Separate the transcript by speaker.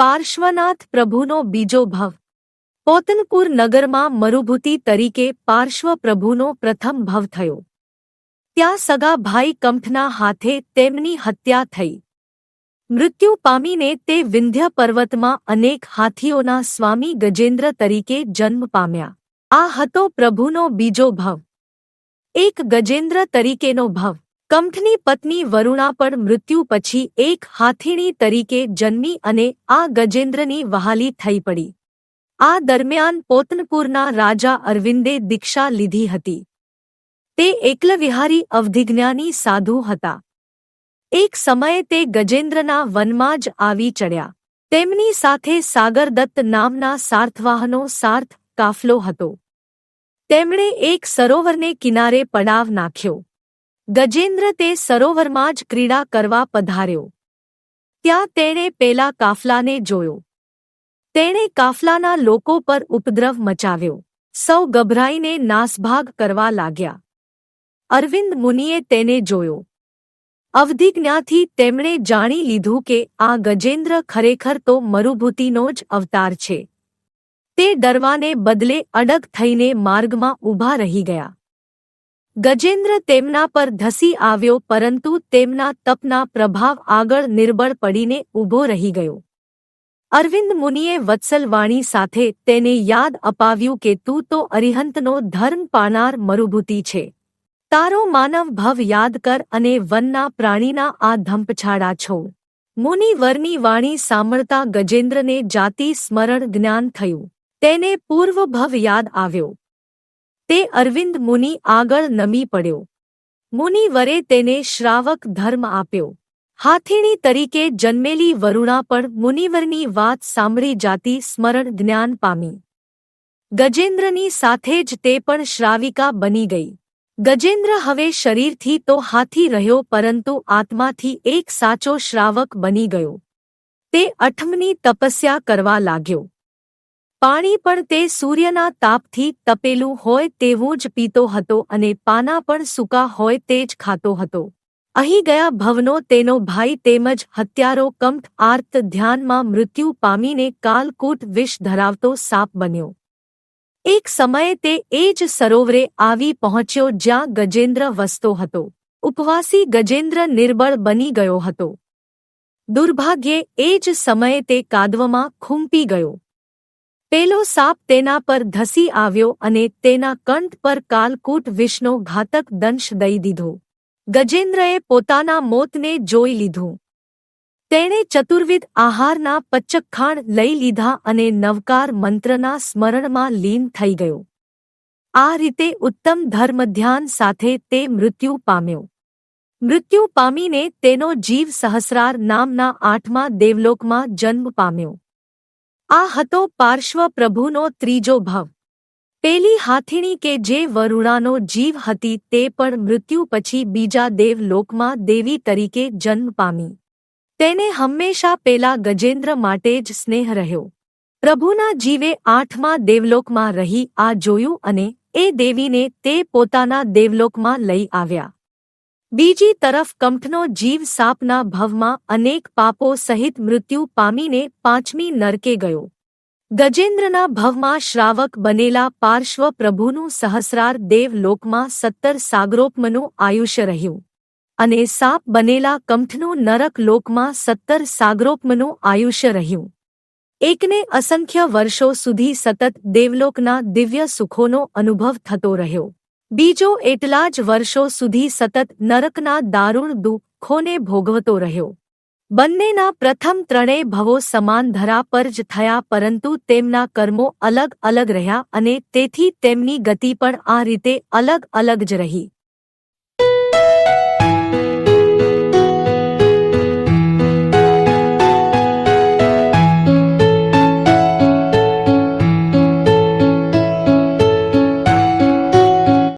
Speaker 1: પાર્શ્વનાથ પ્રભુનો બીજો ભવ. પોતનપુર નગરમાં મરુભૂતિ તરીકે પાર્શ્વ પ્રભુનો પ્રથમ ભવ થયો. ત્યાં સગા ભાઈ કંઠના હાથે તેમની હત્યા થઈ. મૃત્યુ પામીને તે વિંધ્ય પર્વતમાં અનેક હાથીઓના સ્વામી ગજેન્દ્ર તરીકે જન્મ પામ્યા. આ હતો પ્રભુનો બીજો ભવ. એક ગજેન્દ્ર તરીકેનો ભવ. કંઠની પત્ની વરુણા પણ મૃત્યુ પછી એક હાથીણી તરીકે જન્મી અને આ ગજેન્દ્રની વહાલી થઈ પડી. આ દરમિયાન પોતનપુરના રાજા અરવિંદે દીક્ષા લીધી હતી. તે એકલવિહારી અવધિજ્ઞાની સાધુ હતા. એક સમયે તે ગજેન્દ્રના વનમાં જ આવી ચડ્યા. તેમની સાથે સાગરદત્ત નામના સાર્થવાહનો સાર્થ કાફલો હતો. તેમણે એક સરોવરને કિનારે પડાવ નાખ્યો. ગજેન્દ્ર તે સરોવરમાં જ ક્રીડા કરવા પધાર્યો. ત્યાં તેણે પેલા કાફલાને જોયો. તેણે કાફલાના લોકો પર ઉપદ્રવ મચાવ્યો. સૌ ગભરાઈને નાસભાગ કરવા લાગ્યા. અરવિંદ મુનિએ તેને જોયો. અવધિજ્ઞાથી તેમણે જાણી લીધું કે આ ગજેન્દ્ર ખરેખર તો મરુભૂતિનો જ અવતાર છે. તે ડરવાને બદલે અડગ થઈને માર્ગમાં ઊભા રહી ગયા. ગજેન્દ્ર તેમના પર ધસી આવ્યો પરંતુ તેમના તપના પ્રભાવ આગળ નિર્બળ પડીને ઊભો રહી ગયો. અરવિંદ મુનિએ વત્સલવાણી સાથે તેને યાદ અપાવ્યું કે તું તો અરિહંતનો ધર્મ પાનાર મરુભૂતિ છે. તારો માનવ ભવ યાદ કર અને વનના પ્રાણીના આ ધંપછાડા છો. મુનિવરની વાણી સાંભળતા ગજેન્દ્રને જાતિ સ્મરણ જ્ઞાન થયું. તેને પૂર્વ ભવ યાદ આવ્યો. તે અરવિંદ મુનિ આગળ નમી પડ્યો. મુનિવરે તેને શ્રાવક ધર્મ આપ્યો. હાથીણી તરીકે જન્મેલી વરુણા પણ મુનિવરની વાત સાંભળી જાતિ સ્મરણ જ્ઞાન પામી. ગજેન્દ્રની સાથે જ તે પણ શ્રાવિકા બની ગઈ. ગજેન્દ્ર હવે શરીરથી તો હાથી રહ્યો પરંતુ આત્માથી એક સાચો શ્રાવક બની ગયો. તે અઠમની તપસ્યા કરવા લાગ્યો. પાણી પણ તે સૂર્યના તાપથી તપેલું હોય તેવું જ પીતો હતો અને પાના પણ સૂકા હોય તે જ ખાતો હતો. અહીં ગયા ભવનો તેનો ભાઈ તેમજ હત્યારો કંઠ આર્ત ધ્યાનમાં મૃત્યુ પામીને કાલકૂટ વિષ ધરાવતો સાપ બન્યો. એક સમયે તે એ જ સરોવરે આવી પહોંચ્યો જ્યાં ગજેન્દ્ર વસતો હતો. ઉપવાસી ગજેન્દ્ર નિર્બળ બની ગયો હતો. દુર્ભાગ્યે એ જ સમયે તે કાદવમાં ખૂંપી ગયો. પેલો સાપ તેના પર ધસી આવ્યો અને તેના કંઠ પર કાલકૂટ વિષનો ઘાતક દંશ દઈ દીધો. ગજેન્દ્રએ પોતાના મોતને જોઈ લીધું. તેણે ચતુર્વિધ આહારના પચ્ચખાણ લઈ લીધા અને નવકાર મંત્રના સ્મરણમાં લીન થઈ ગયો. આ રીતે ઉત્તમ ધર્મધ્યાન સાથે તે મૃત્યુ પામ્યો. મૃત્યુ પામીને તેનો જીવ સહસ્રાર નામના આઠમા દેવલોકમાં જન્મ પામ્યો. આ હતો પાર્શ્વ પ્રભુનો ત્રીજો ભાવ. પેલી હાથીણી કે જે વરુણાનો જીવ હતી તે પણ મૃત્યુ પછી બીજા દેવલોકમાં દેવી તરીકે જન્મ પામી. તેને હંમેશા પેલા ગજેન્દ્ર માટે જ સ્નેહ રહ્યો. પ્રભુના જીવે આઠમા દેવલોકમાં રહી આ જોયું અને એ દેવીને તે પોતાના દેવલોકમાં લઈ આવ્યા. બીજી તરફ કંઠનો જીવ સાપના ભવમાં અનેક પાપો સહિત મૃત્યુ પામીને પાંચમી નરકે ગયો. ગજેન્દ્રના ભવમાં શ્રાવક બનેલા પાર્શ્વ પ્રભુનું સહસ્રાર દેવલોકમાં સત્તર સાગરોપમનું આયુષ્ય રહ્યું. અને સાપ બનેલા કંઠનું નરક લોકમાં સત્તર સાગરોપમનું આયુષ્ય રહ્યું. એકને અસંખ્ય વર્ષો સુધી સતત દેવલોકના દિવ્ય સુખોનો અનુભવ થતો રહ્યો. બીજો એટલા જ વર્ષો સુધી સતત નરકના દારૂણ દુઃખોને ભોગવતો રહ્યો. બંનેના પ્રથમ ત્રણેય ભવો સમાન ધરા પર જ થયા પરંતુ તેમના કર્મો અલગ અલગ રહ્યા અને તેથી તેમની ગતિ પણ આ રીતે અલગ અલગ જ રહી.